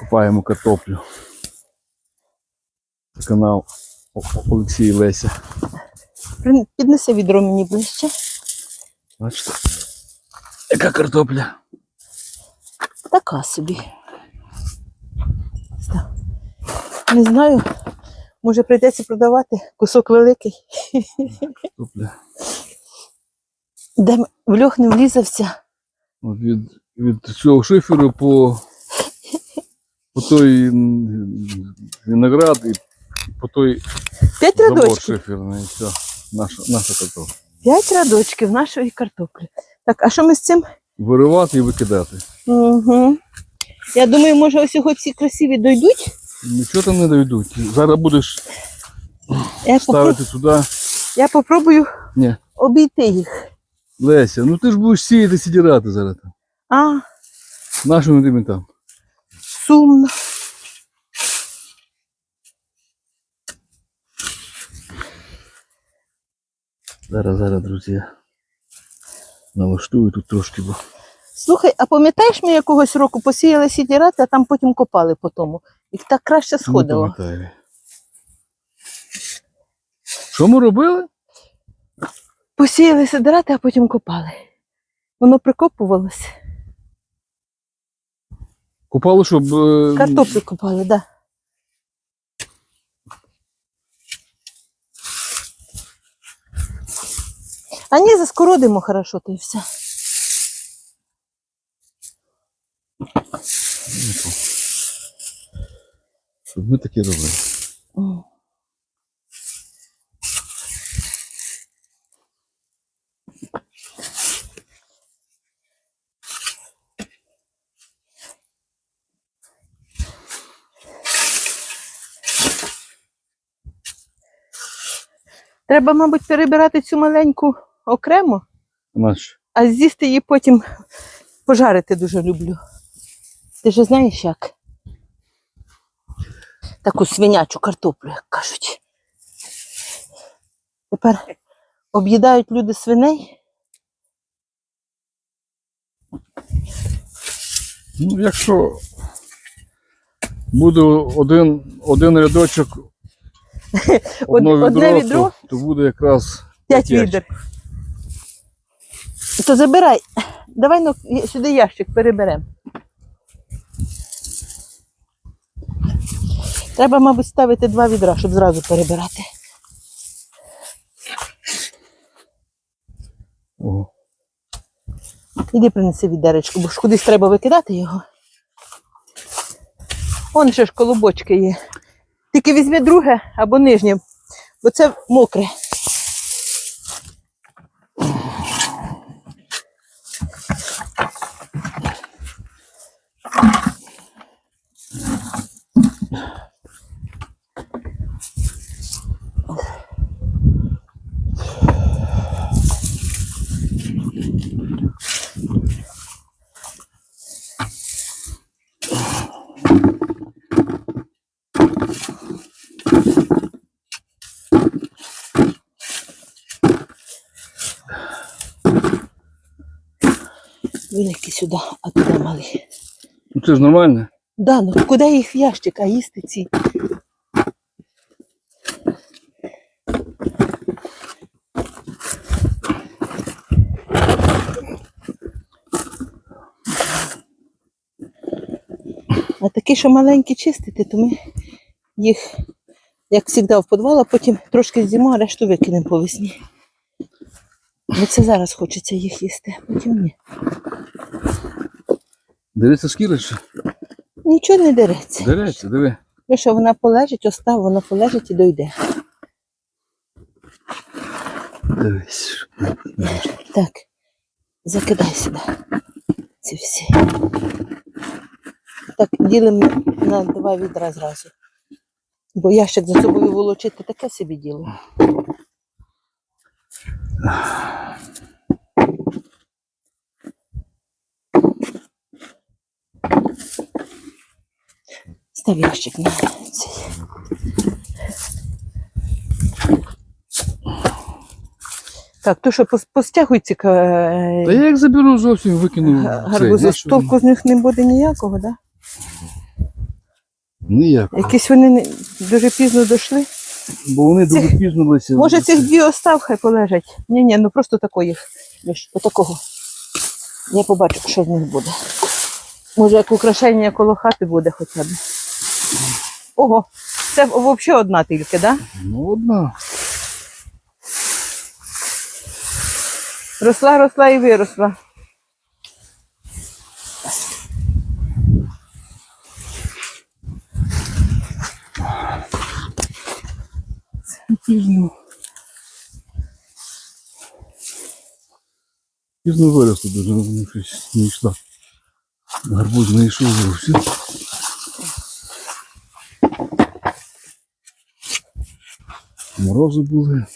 Копаємо картоплю. Це канал Олексій Леся. Піднеси відро мені ближче. Бачите? Яка картопля? Така собі. Не знаю, може прийдеться продавати кусок великий. Картопля. Де в льох не влізався. Від, від цього шиферу по, по той виноград і по той П'ять забор рядочків. шиферний. Все. Наша, наша картопля. П'ять рядочків нашої картоплі. Так, а що ми з цим? Виривати і викидати. Угу. Я думаю, може ось його ці красиві дойдуть. Нічого там не дойдуть. Зараз будеш Я, попро... ставити туди. Я попробую Ні. обійти їх. Леся, ну ти ж будеш сіяти сідірати зараз там. А, Нашому тобі там. сумно. Зараз, зараз, друзі. Налаштую тут трошки, бо. Слухай, а пам'ятаєш, ми якогось року посіяли сідірати, а там потім копали по тому. І так краще Не сходило. пам'ятаю. Що ми робили? Посіяли сідирати, а потім копали. Воно прикопувалося. Купали, щоб. е, Картоплю копали, так. Да. А ні, заскородимо хорошо, то і все. Щоб ми таке робили. Треба, мабуть, перебирати цю маленьку окремо, Наш. а з'їсти її потім пожарити дуже люблю. Ти ж знаєш як? Таку свинячу картоплю, як кажуть. Тепер об'їдають люди свиней. Ну, якщо буде один, один рядочок, одно одне відро, відро? То, буде якраз П'ять відер. То забирай. Давай ну, сюди ящик переберемо. Треба, мабуть, ставити два відра, щоб зразу перебирати. О, Іди принеси відеречку, бо ж кудись треба викидати його. Вон ще ж колобочки є. Тільки візьми друге або нижнє, бо це мокре. Великі сюди, малі. ну це ж нормально. Да, ну куди їх в ящик, а їсти ці? А такі, що маленькі чистити, то ми їх, як завжди, в підвал, а потім трошки з'їмо, а решту викинемо по весні. Бо це зараз хочеться їх їсти, потім ні. Дивіться шкіра ще. Нічого не дереться. Дивіться, диви. Якщо вона полежить, остав, вона полежить і дойде. Дивись. Так, закидай сюди. Ці всі. Так, ділимо на два відра зразу. Бо ящик за собою волочити таке собі діло. Став ящик на цей. Так, то що пос- постягуй ці е, Та я як заберу зовсім викину. гарбузи. знаєш, Толку з них не буде ніякого, да? Ніяк. Якісь вони не, дуже пізно дійшли. Бо вони дуже пізнилися. Може, цих дві остав, хай полежать. Ні, ні, ну просто тако їх. Отакого. Я побачу, що з них буде. Може, як украшення коло хати буде хоча б. Ого, це взагалі одна тільки, так? Да? Ну, одна. Росла, росла і виросла. Пізно. Пізно виросло дуже, воно щось не йшла. Гарбуз не йшов зовсім. Морози були.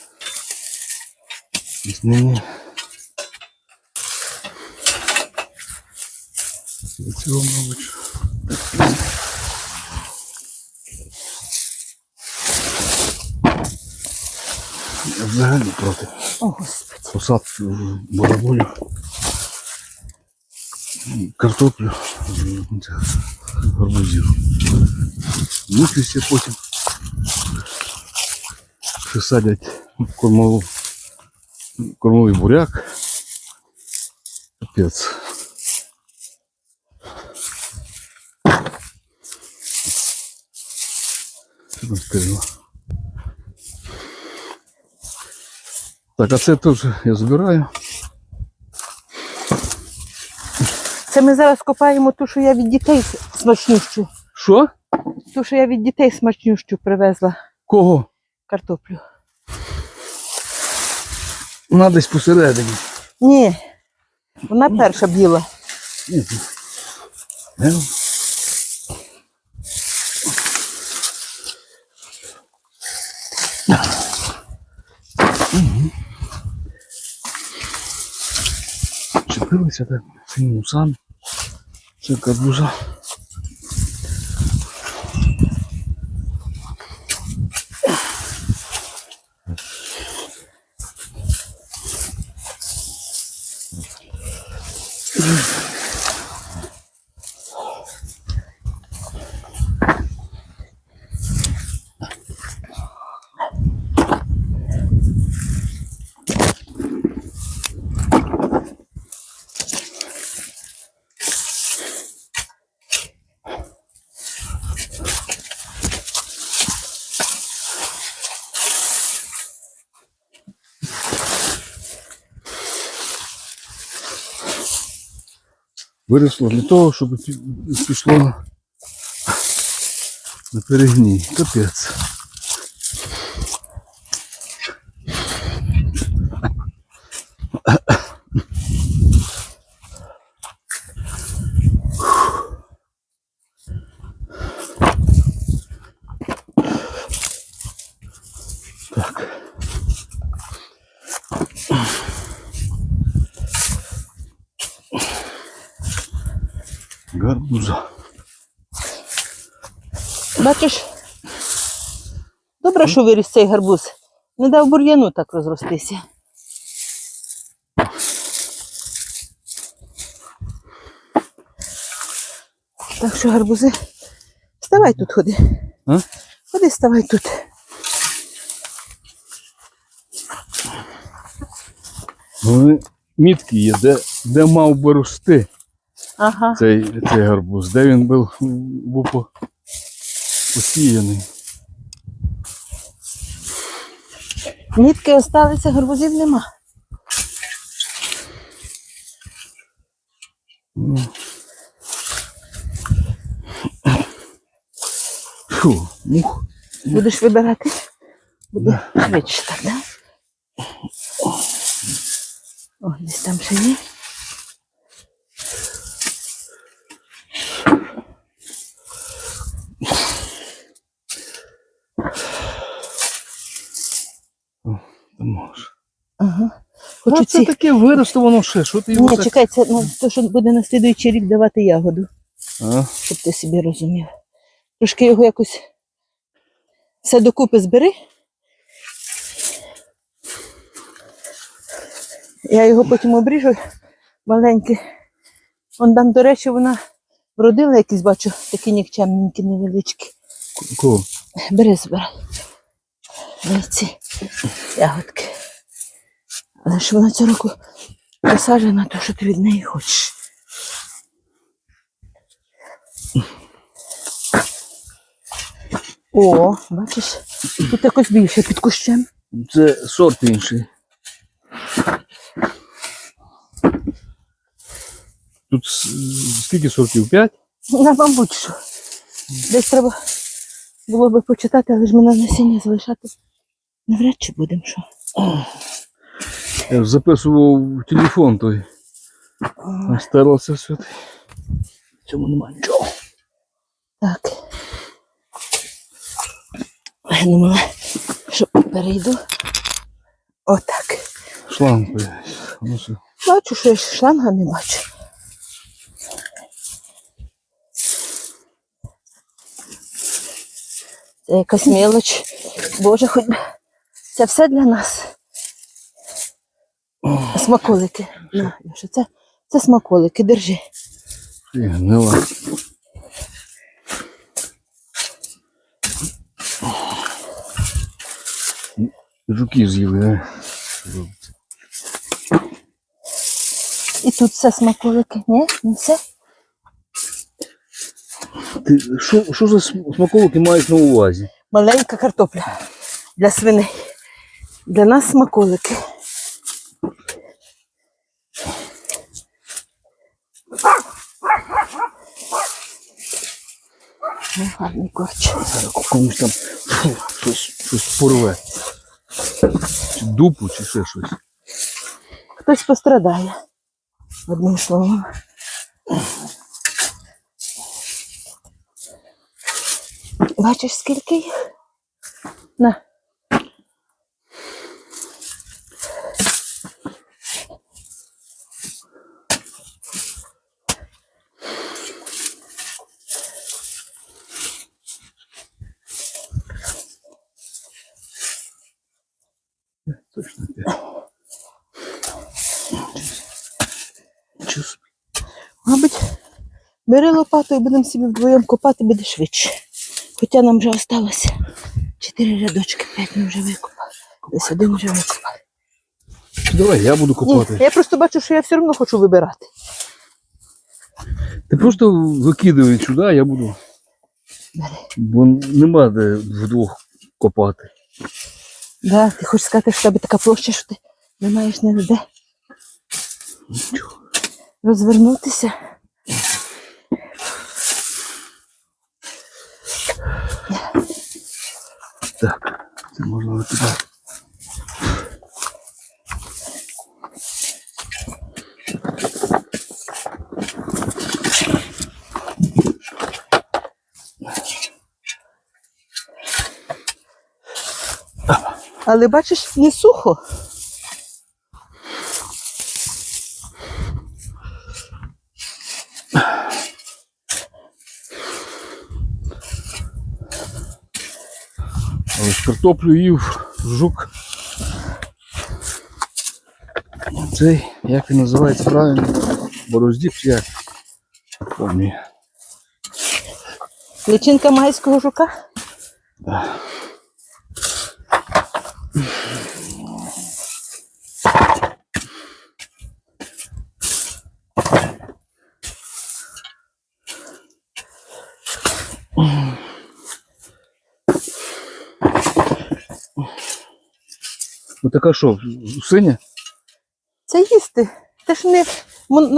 До цього, мабуть. взагалі проти О, Господи. посадки бараболю. Картоплю, м, це, гарбузів. Мучуся потім. Що садять кормову, кормовий буряк. Капець. Що там стеріло? Так, а це теж я збираю. Це ми зараз копаємо ту, що я від дітей смачнющу. Що? Ту, що я від дітей смачнющу привезла Кого? картоплю. Вона десь посередині. Ні, вона перша біла. Не? Чепилися так цим усам. Це карбуза. Виросло для того, щоб пішло на, перегній. Капець. Так. Гарбуза. Бачиш, добре, що виріс цей гарбуз. Не дав бур'яну так розростися. Так що гарбузи. Вставай тут ходи. А? Ходи, ставай тут. Вони мітки є, де, де мав би рости Ага. цей, цей гарбуз, де він був, був посіяний. Нітки осталися, гарбузів нема. Фу, мух. Будеш вибирати? Буде швидше так, да? О, десь там ще є. Хочу це таке виросло воно ще, що ти його Ні, так... чекай, це ну, то, що буде на слідуючий рік давати ягоду, А? щоб ти собі розумів. Трошки його якось все докупи збери. Я його потім обріжу маленький. Он там, до речі, вона вродила якісь, бачу, такі нікчемненькі, невеличкі. Кого? Бери, збирай. Ці ягодки. Але ж вона цього року посаджена, то що ти від неї хочеш. О, бачиш, тут якось більше під кущем. Це сорт інший. Тут скільки сортів? П'ять? На мабуть, що. Десь треба було би почитати, але ж ми на насіння залишати навряд чи будемо що. Я ж записував телефон той. Старався все. В цьому немає нічого. Так. Я думала, що перейду. Отак. Шланг появився. Ну. Бачу, що я шланга не бачу. Це якась мелоч. Боже, хоч би. Це все для нас. Смаколики. На, Льоша, це, це смаколики, держи. Гнила. Жуки з'їли, а? І тут все смаколики. Ні? Не все? Ти що, що за смаколики маєш на увазі? Маленька картопля для свиней. Для нас смаколики. Ну, гарний корч. Зараз комусь там фу, щось, щось порве. Чи дупу, чи ще щось. Хтось пострадає. Одним словом. Бачиш, скільки їх? На. Бери лопату і будемо собі вдвоєм копати, буде швидше. Хоча нам вже осталося чотири рядочки, п'ять ми вже викопали. Десь один вже викопали. Давай, я буду Ні, копати. я просто бачу, що я все одно хочу вибирати. Ти просто викидай сюди, я буду. Бери. Бо нема де вдвох копати. Да, ти хочеш сказати, що в тебе така площа, що ти не маєш не де Нічого. розвернутися. Так, це можна викидати. Але бачиш, не сухо. Але ж картоплю їв жук. Цей, як він називається правильно? бороздік чи як? Помню. Личинка майського жука. Да. Така що, синя? Це їсти. Це ж не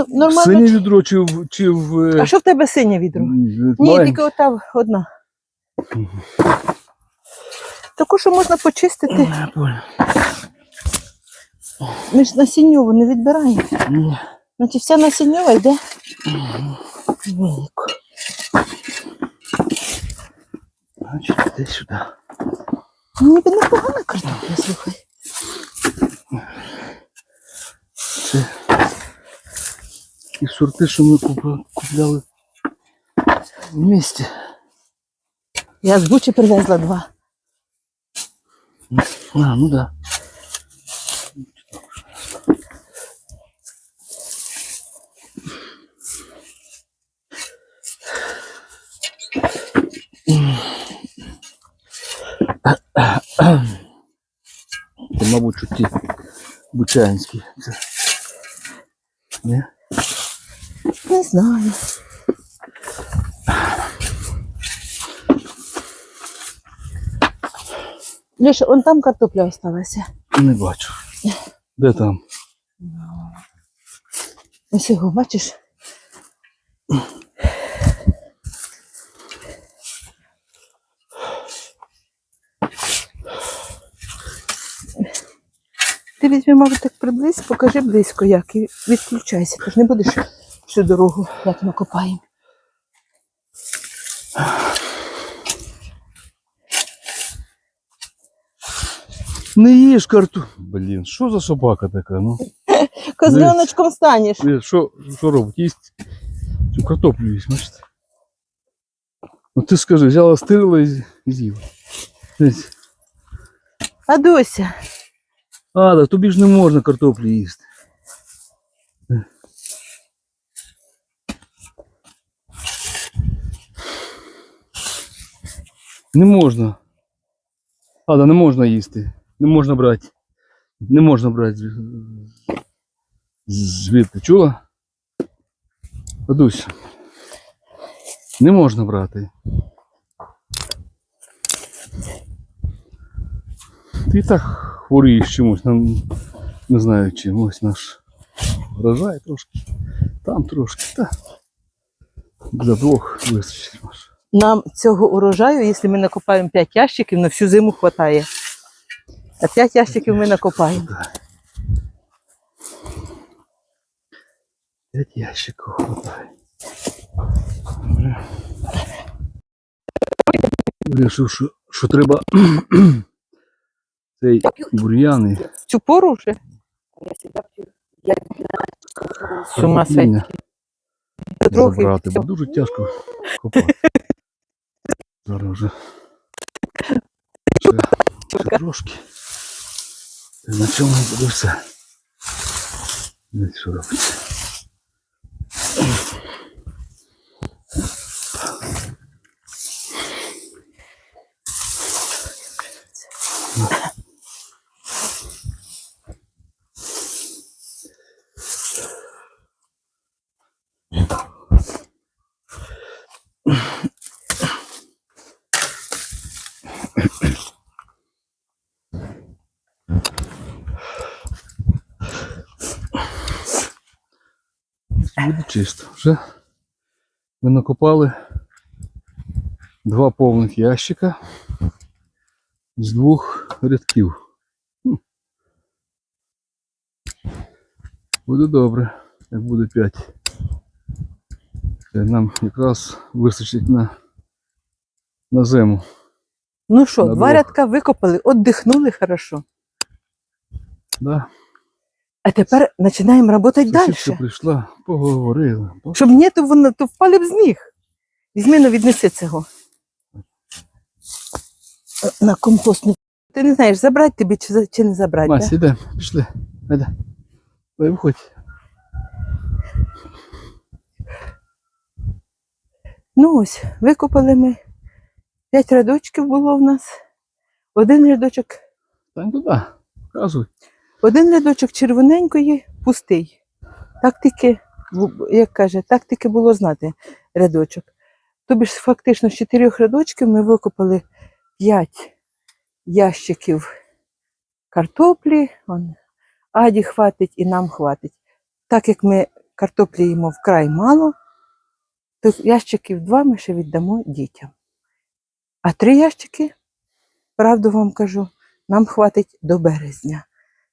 нормально. Синє відро чи в чи в. е, А що в тебе синє відро? Ні, тільки ота одна. Таку, що можна почистити. Ми ж насінньову не відбираємо. Ні. Значить, вся насінньова йде велико. Значить, десь сюди. Ніби непогана картопля, слухай. сорти, что мы купляли вместе. Я с Бучі привезла два. А, ну да. Це, мабуть, ті бучанські. Це. Не? Не знаю. Леша, он там картопля осталася. Не бачу. Де там? Ось його, бачиш? Ти візьми, мабуть, так приблизь, покажи близько як і відключайся. Ти ж не будеш всю дорогу, як ми копаємо. Не їж карту. Блін, що за собака така? Ну, Козленочком станеш. Е, що, що робить? Їсть цю картоплю їсть, бачите? Ну ти скажи, взяла стирила і з- і з'їла. Десь. Адуся, А, да, тобі ж не можна картоплю їсти. Не можна. Да, не можна їсти. Не можна брати. Не можна брати звідти. Чула? Адусь. Не можна брати. Ти так хворієш чимось, нам не знаю чим. Ось наш врожай трошки. Там трошки. Та. Для двох вистачить. Нам цього урожаю, якщо ми накопаємо 5 ящиків, на всю зиму вистачає. А 5 ящиків ми накопаємо. П'ять ящиків хватає. Вирішив, що, що треба цей бур'ян і В цю пору вже. З ума. Трохи забрати, бо дуже тяжко копати. Зараз вже ще, ще трошки. І на цьому буде все. Десь що робиться. Буде чисто. Вже ми накопали два повних ящика з двох рядків. Буде добре, як буде п'ять. Це Нам якраз вистачить на, на зиму. Ну що, два рядка викопали, віддихнули хорошо. Да? А тепер починаємо працювати далі. прийшла, поговорила. Щоб ні, то воно то впали б з ніг. Візьми, ну віднеси цього. На компостну. Ти не знаєш, забрати тобі чи, чи не забрати. Мась, іде, пішли. Айда. Дай виходь. Ну ось, викопали ми. П'ять рядочків було в нас. Один рядочок, Стань туди, показуй. Один рядочок червоненької пустий. Так тільки, як каже, так тільки було знати рядочок. Тобі ж фактично з чотирьох рядочків ми викопали п'ять ящиків картоплі. Он, Аді хватить і нам хватить. Так як ми картоплі їмо вкрай мало, то ящиків два ми ще віддамо дітям. А три ящики, правду вам кажу, нам хватить до березня.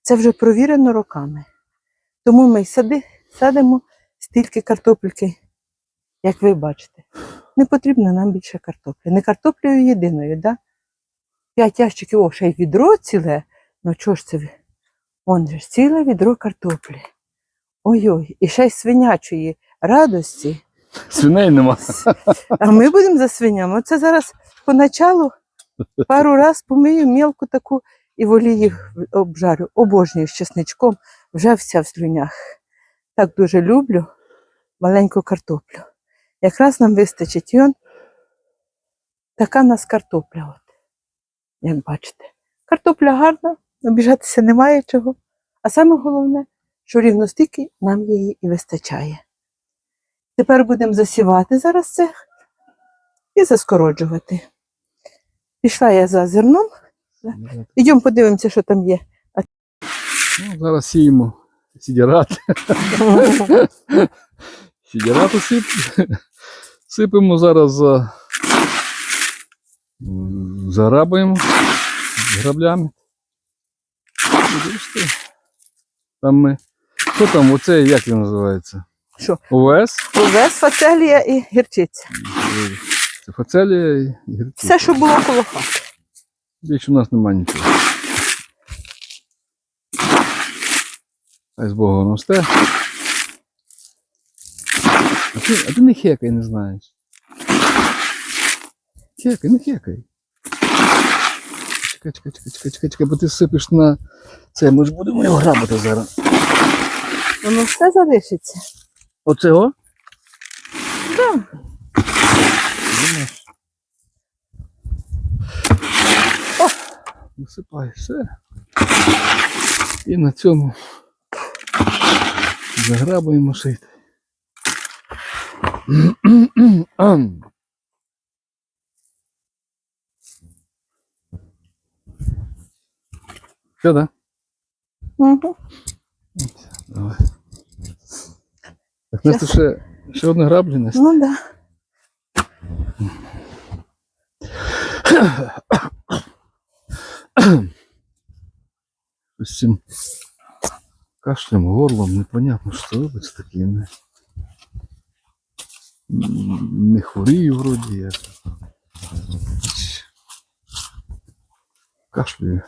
Це вже провірено роками. Тому ми й сади, садимо стільки картопельки, як ви бачите. Не потрібно нам більше картоплі. Не картоплею єдиною, да? П'ять ящиків, о, ще й відро ціле. Ну чого ж це? Вон же ж ціле відро картоплі. Ой-ой, і ще й свинячої радості. Свиней нема. А ми будемо за свинями. Оце зараз поначалу пару раз помию мілку таку і в олії обжарю. Обожнюю з чесничком, вже вся в слюнях. Так дуже люблю маленьку картоплю. Якраз нам вистачить і он Така в нас картопля, от, як бачите. Картопля гарна, обіжатися немає чого. А саме головне, що рівно стільки нам її і вистачає. Тепер будемо засівати зараз це і заскороджувати. Пішла я за зерном. Ідемо подивимося, що там є. Ну, зараз сіємо сідірат. Сідірату сип... сипемо зараз за... зарабаємо граблями. Там ми. Що там, оце як він називається? Що? ОВС? Овес, фацелія і гірчиця. Це фацелія і гірчиця. Все, що було коло хати. Більше у нас немає нічого. Хай з Богом росте. А ти, а ти не хекай, не знаєш. Хекай, не хекай. Чекай, чекай, чекай, чекай, чекай, чекай, бо ти сипиш на це, ми ж будемо його грабити зараз. Воно все залишиться. Оцього? Так. Думаєш? Висипай все. І на цьому заграбуємо шити. Все, да? Угу. Давай. Так, Настя, ще, ще одна граблі, Настя. Ну да. з цим кашлем, горлом, непонятно, що робиться таке. Не, не хворію вроді я. Кашлюю.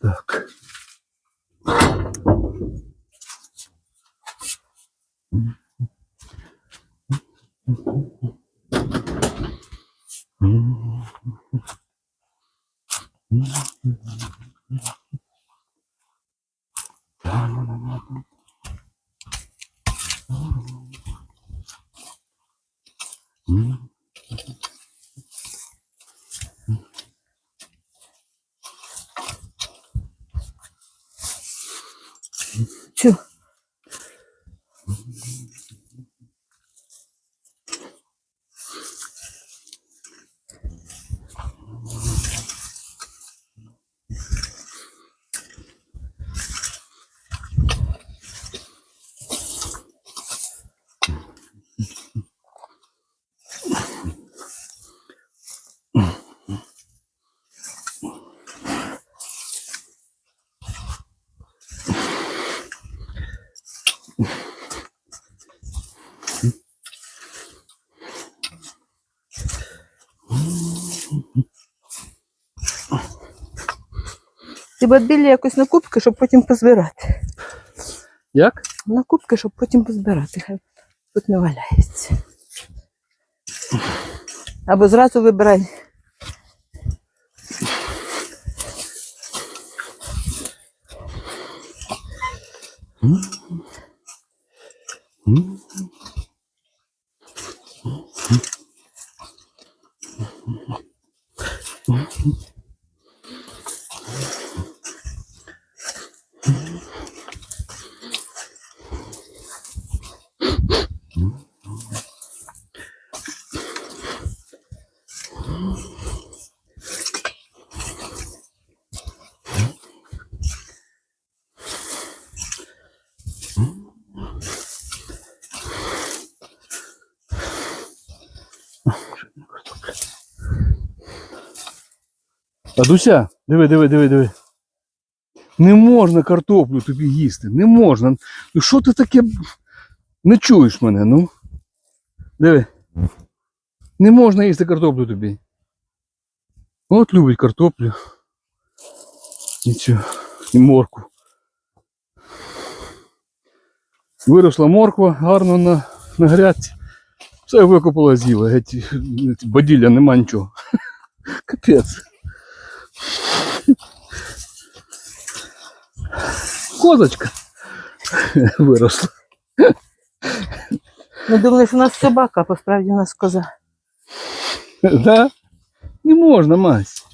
Так. Mm-hmm. Ти б якось на кубки, щоб потім позбирати. Як? На кубки, щоб потім позбирати. Хай тут не валяється. Або зразу вибирай. Адуся, диви, диви, диви, диви. Не можна картоплю тобі їсти. Не можна. Ну що ти таке? Не чуєш мене, ну? Диви. Не можна їсти картоплю тобі. От любить картоплю. Нічого. І морку. Виросла морква гарно на, на грядці. Все викопала з'їла. Геть баділля нема нічого. Капець. Козочка виросла. Ми думали, що у нас собака, а посправді у нас коза. Да? Не можна, мась.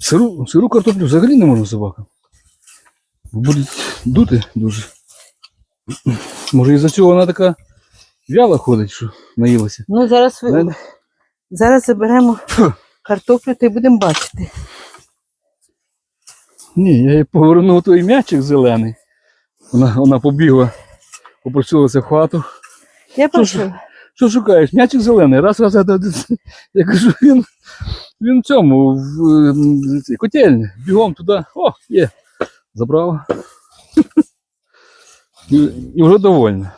Сиру, сиру картоплю взагалі не можна собакам. Будуть дути дуже. Може із-за цього вона така вяла ходить, що наїлася. Ну, зараз, ви... Зараз заберемо картоплю та й будемо бачити. Ні, я їй повернув той м'ячик зелений. Вона, вона побігла, попросилася в хату. Я Що прошу. Що шукаєш? М'ячик зелений. Раз, раз, раз, раз. Я кажу, він, він в цьому, в ем, цій котельні. Бігом туди. О, є. Забрала. І, і вже довольна.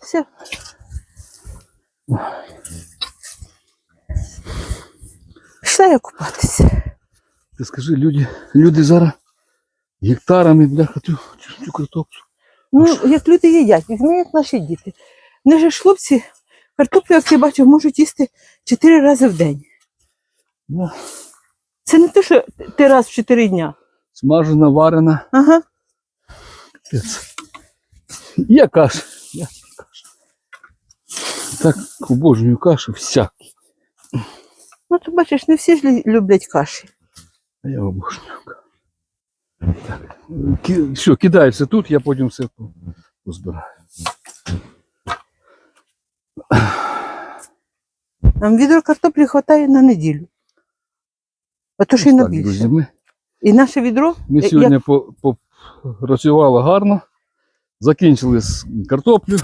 Все. Пішла я купатися. Ти скажи, люди, люди зараз гектарами бляха цю, цю, цю картоплю. Ну, як люди їдять, візьми, як наші діти. Вони ж хлопці, картоплю, як я бачу, можуть їсти чотири рази в день. Ну, Це не те, що ти раз в чотири дня. смажена, варена. Ага. Капець. Є каша. Я каша. Так обожнюю кашу всяку. Ну, то бачиш, не всі ж лю- люблять каші. А я обожнюю кашу. Так. Ки- Все, тут, я потім все по- позбираю. Нам відро картоплі вистачає на неділю. А то ще й на більше. друзі, ми, І наше відро, ми як- сьогодні по, по, працювали гарно. Закінчили з картоплю.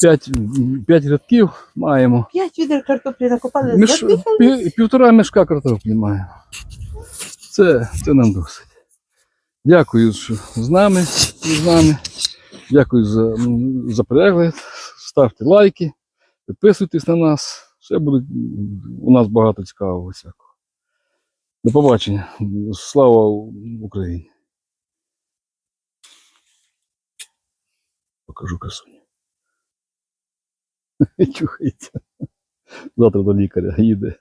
П'ять, п'ять рядків маємо. п'ять відер картоплі накопали. Пів, півтора мішка картоплі маємо. Це, це нам досить. Дякую, що з нами, з нами. Дякую за, за перегляд. Ставте лайки, підписуйтесь на нас. Ще буде у нас багато цікавого всякого. До побачення. Слава Україні. Покажу красуню. Чухається. Завтра до лікаря їде.